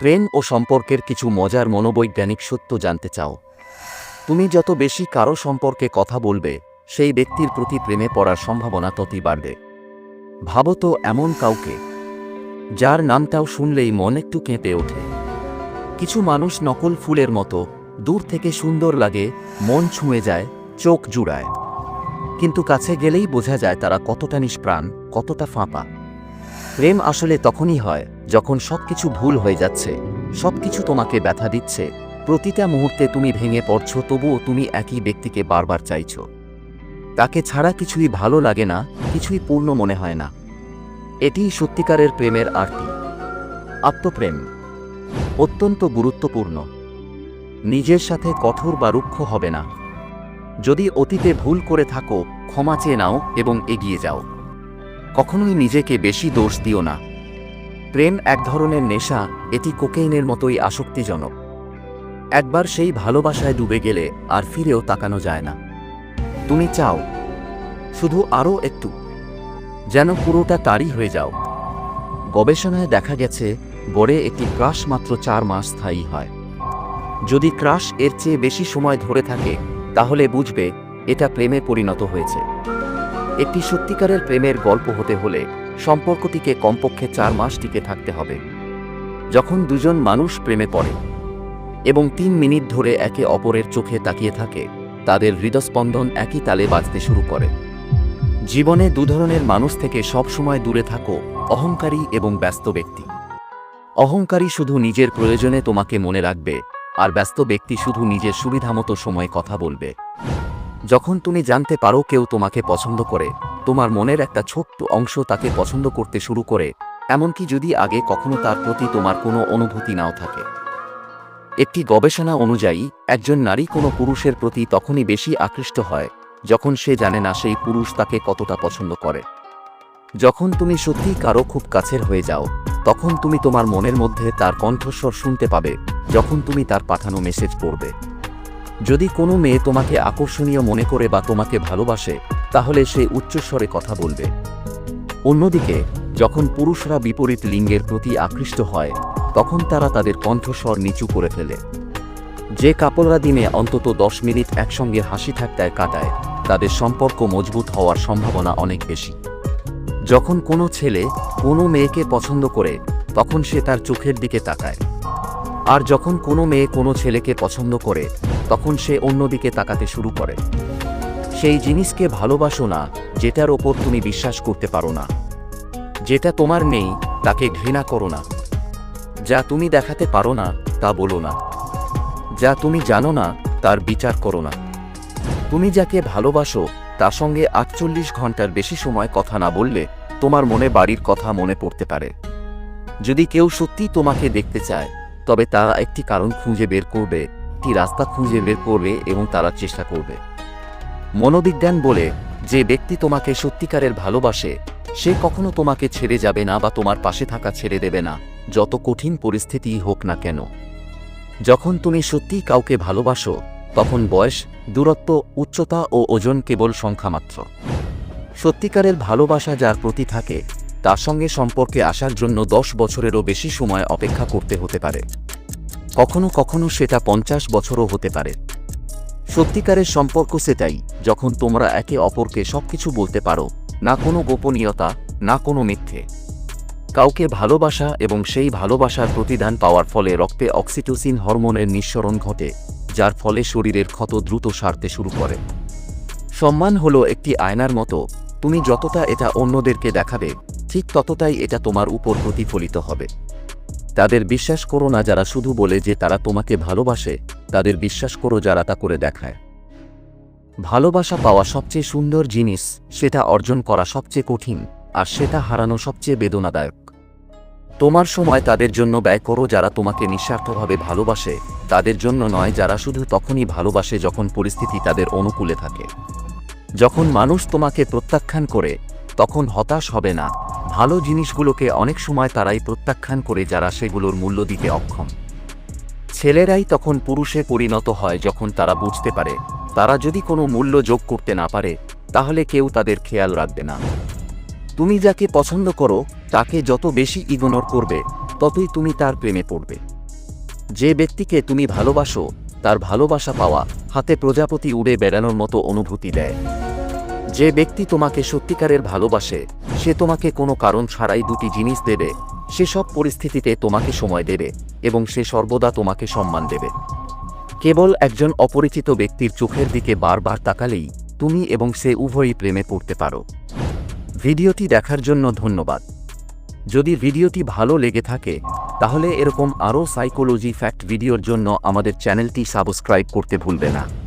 প্রেম ও সম্পর্কের কিছু মজার মনোবৈজ্ঞানিক সত্য জানতে চাও। তুমি যত বেশি কারও সম্পর্কে কথা বলবে, সেই ব্যক্তির প্রতি প্রেমে পড়ার সম্ভাবনা ততই বাড়বে। ভাবো তো এমন কাউকে, যার নামটাও শুনলেই মন একটু কেঁপে ওঠে। কিছু মানুষ নকল ফুলের মতো দূর থেকে সুন্দর লাগে, মন ছুঁয়ে যায়, চোখ জুড়ায়। কিন্তু কাছে গেলেই বোঝা যায় তারা কতটা নিষ্প্রাণ, কতটা ফাঁপা। প্রেম আসলে তখনই হয় যখন সবকিছু ভুল হয়ে যাচ্ছে, সবকিছু তোমাকে ব্যথা দিচ্ছে, প্রতিটা মুহূর্তে তুমি ভেঙে পড়ছো, তবুও তুমি একই ব্যক্তিকে বারবার চাইছো। তাকে ছাড়া কিছুই ভালো লাগে না, কিছুই পূর্ণ মনে হয় না। এটিই সত্যিকারের প্রেমের আরতি। আত্মপ্রেম অত্যন্ত গুরুত্বপূর্ণ। নিজের সাথে কঠোর বা রুক্ষ হবে না। যদি অতীতে ভুল করে থাকো, ক্ষমা চেয়ে নাও এবং এগিয়ে যাও। কখনোই নিজেকে বেশি দোষ দিও না। প্রেম এক ধরনের নেশা, এটি কোকেইনের মতোই আসক্তিজনক। একবার সেই ভালোবাসায় ডুবে গেলে আর ফিরেও তাকানো যায় না। তুমি চাও, শুধু আরও একটু, যেন পুরোটা তারই হয়ে যাও। গবেষণায় দেখা গেছে গড়ে একটি ক্রাশ মাত্র চার মাস স্থায়ী হয়। যদি ক্রাশ এর চেয়ে বেশি সময় ধরে থাকে, তাহলে বুঝবে, এটা প্রেমে পরিণত হয়েছে। একটি সত্যিকারের প্রেমের গল্প হতে হলে সম্পর্কটিকে কমপক্ষে চার মাস টিকে থাকতে হবে। যখন দুজন মানুষ প্রেমে পড়ে এবং তিন মিনিট ধরে একে অপরের চোখে তাকিয়ে থাকে, তাদের হৃদস্পন্দন একই তালে বাজতে শুরু করে। জীবনে দু ধরনের মানুষ থেকে সবসময় দূরে থাকো, অহংকারী এবং ব্যস্ত ব্যক্তি। অহংকারী শুধু নিজের প্রয়োজনে তোমাকে মনে রাখবে, আর ব্যস্ত ব্যক্তি শুধু নিজের সুবিধামতো সময় কথা বলবে। যখন তুমি জানতে পারো কেউ তোমাকে পছন্দ করে, তোমার মনের একটা ছোট্ট অংশ তাকে পছন্দ করতে শুরু করে, এমনকি যদি আগে কখনো তার প্রতি তোমার কোনো অনুভূতি নাও থাকে। একটি গবেষণা অনুযায়ী, একজন নারী কোনো পুরুষের প্রতি তখনই বেশি আকৃষ্ট হয়, যখন সে জানে না সেই পুরুষ তাকে কতটা পছন্দ করে। যখন তুমি সত্যি কারও খুব কাছের হয়ে যাও, তখন তুমি তোমার মনের মধ্যে তার কণ্ঠস্বর শুনতে পাবে, যখন তুমি তার পাঠানো মেসেজ পড়বে। যদি কোনো মেয়ে তোমাকে আকর্ষণীয় মনে করে বা তোমাকে ভালোবাসে, তাহলে সে উচ্চস্বরে কথা বলবে। অন্যদিকে, যখন পুরুষরা বিপরীত লিঙ্গের প্রতি আকৃষ্ট হয়, তখন তারা তাদের কণ্ঠস্বর নিচু করে ফেলে। যে কাপড়রা দিনে অন্তত দশ মিনিট একসঙ্গে হাসি ঠাট্টায় কাটায়, তাদের সম্পর্ক মজবুত হওয়ার সম্ভাবনা অনেক বেশি। যখন কোনো ছেলে কোনো মেয়েকে পছন্দ করে, তখন সে তার চোখের দিকে তাকায়। আর যখন কোনো মেয়ে কোনো ছেলেকে পছন্দ করে, তখন সে অন্যদিকে তাকাতে শুরু করে। সেই জিনিসকে ভালোবাসো না, যেটার ওপর তুমি বিশ্বাস করতে পারো না। যেটা তোমার নেই, তাকে ঘৃণা করো না। যা তুমি দেখাতে পারো না, তা বলো না। যা তুমি জানো না, তার বিচার করো না। তুমি যাকে ভালোবাসো, তার সঙ্গে আটচল্লিশ ঘণ্টার বেশি সময় কথা না বললে, তোমার মনে বাড়ির কথা মনে পড়তে পারে। যদি কেউ সত্যি তোমাকে দেখতে চায় তবে তারা একটি কারণ খুঁজে বের করবে, একটি রাস্তা খুঁজে বের করবে এবং তারা চেষ্টা করবে। মনোবিজ্ঞান বলে, যে ব্যক্তি তোমাকে সত্যিকারের ভালোবাসে, সে কখনো তোমাকে ছেড়ে যাবে না বা তোমার পাশে থাকা ছেড়ে দেবে না, যত কঠিন পরিস্থিতিই হোক না কেন। যখন তুমি সত্যিই কাউকে ভালোবাসো, তখন বয়স, দূরত্ব, উচ্চতা ও ওজন কেবল সংখ্যা মাত্র সত্যিকারের ভালোবাসা যার প্রতি থাকে তার সঙ্গে সম্পর্কে আসার জন্য দশ বছরেরও বেশি সময় অপেক্ষা করতে হতে পারে। কখনো কখনো সেটা পঞ্চাশ বছরও হতে পারে। সত্যিকারের সম্পর্ক সেটাই, যখন তোমরা একে অপরকে সবকিছু বলতে পারো, না কোনো গোপনীয়তা, না কোনো মিথ্যে। কাউকে ভালোবাসা এবং সেই ভালোবাসার প্রতিদান পাওয়ার ফলে রক্তে অক্সিটোসিন হরমোনের নিঃসরণ ঘটে, যার ফলে শরীরের ক্ষত দ্রুত সারতে শুরু করে। সম্মান হলো একটি আয়নার মতো, তুমি যতটা এটা অন্যদেরকে দেখাবে ঠিক ততটাই এটা তোমার উপর প্রতিফলিত হবে। তাদের বিশ্বাস করো না যারা শুধু বলে যে তারা তোমাকে ভালোবাসে, তাদের বিশ্বাস করো যারা তা করে দেখায়। ভালোবাসা পাওয়া সবচেয়ে সুন্দর জিনিস, সেটা অর্জন করা সবচেয়ে কঠিন, আর সেটা হারানো সবচেয়ে বেদনাদায়ক। তোমার সময় তাদের জন্য ব্যয় করো যারা তোমাকে নিঃস্বার্থভাবে ভালোবাসে, তাদের জন্য নয় যারা শুধু তখনই ভালোবাসে যখন পরিস্থিতি তাদের অনুকূলে থাকে। যখন মানুষ তোমাকে প্রত্যাখ্যান করে তখন হতাশ হবে না। ভালো জিনিসগুলোকে অনেক সময় তারাই প্রত্যাখ্যান করে যারা সেগুলোর মূল্য দিতে অক্ষম। ছেলেরাই তখন পুরুষে পরিণত হয় যখন তারা বুঝতে পারে, তারা যদি কোনো মূল্য যোগ করতে না পারে, তাহলে কেউ তাদের খেয়াল রাখবে না। তুমি যাকে পছন্দ করো, তাকে যত বেশি ইগনোর করবে, ততই তুমি তার প্রেমে পড়বে। যে ব্যক্তিকে তুমি ভালোবাসো, তার ভালোবাসা পাওয়া হাতে প্রজাপতি উড়ে বেড়ানোর মতো অনুভূতি দেয়। যে ব্যক্তি তোমাকে সত্যিকারের ভালোবাসে, সে তোমাকে কোনো কারণ ছাড়াই দুটি জিনিস দেবে। সে সব পরিস্থিতিতে তোমাকে সময় দেবে এবং সে সর্বদা তোমাকে সম্মান দেবে। কেবল একজন অপরিচিত ব্যক্তির চোখের দিকে বারবার তাকালেই তুমি এবং সে উভয়ই প্রেমে পড়তে পারো। ভিডিওটি দেখার জন্য ধন্যবাদ। যদি ভিডিওটি ভালো লেগে থাকে, তাহলে এরকম আরও সাইকোলজি ফ্যাক্ট ভিডিওর জন্য আমাদের চ্যানেলটি সাবস্ক্রাইব করতে ভুলবে না।